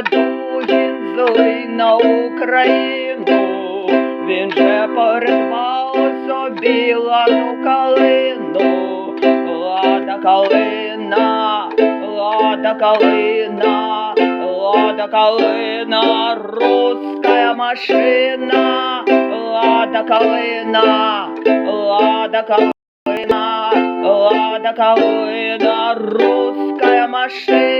Іде злий на Україну, він же поридбав собі ладну калину, лада калина, лада калина, лада калина, руська машина, лада калина, лада калина, лада калина, руська машина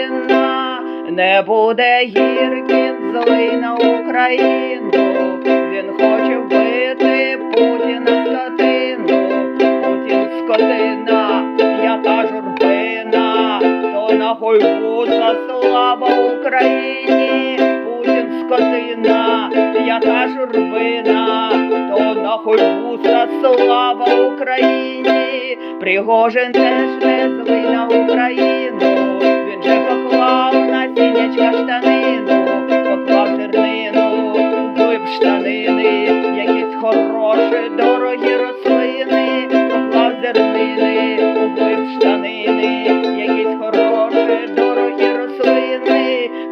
не буде гіркін злий на Україну, він хоче вбити Путіна скотину, Путін скотина, яка журбина, то нахуй вуса слава Україні, Путін скотина, яка журбина, то нахуй вуса слава Україні, Пригожин теж не злий на Україну,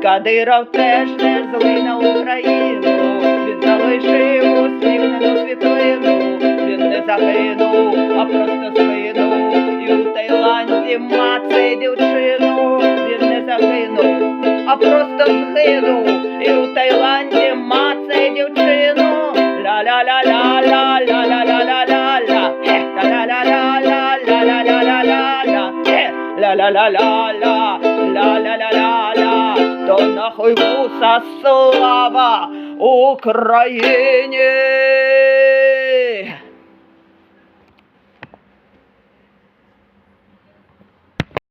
Кадиров теж не злий на Україну, він залишив усміхнену світлину, він не загинув, а просто скинув, і у Таїланді мацає дівчину, він не загинув, а просто згинув, і у Таїланді мацає дівчину, ла-ла-ла-ла-ла, ла-ла-ла-ла-ла, хе, нахуй вуса слава Україні!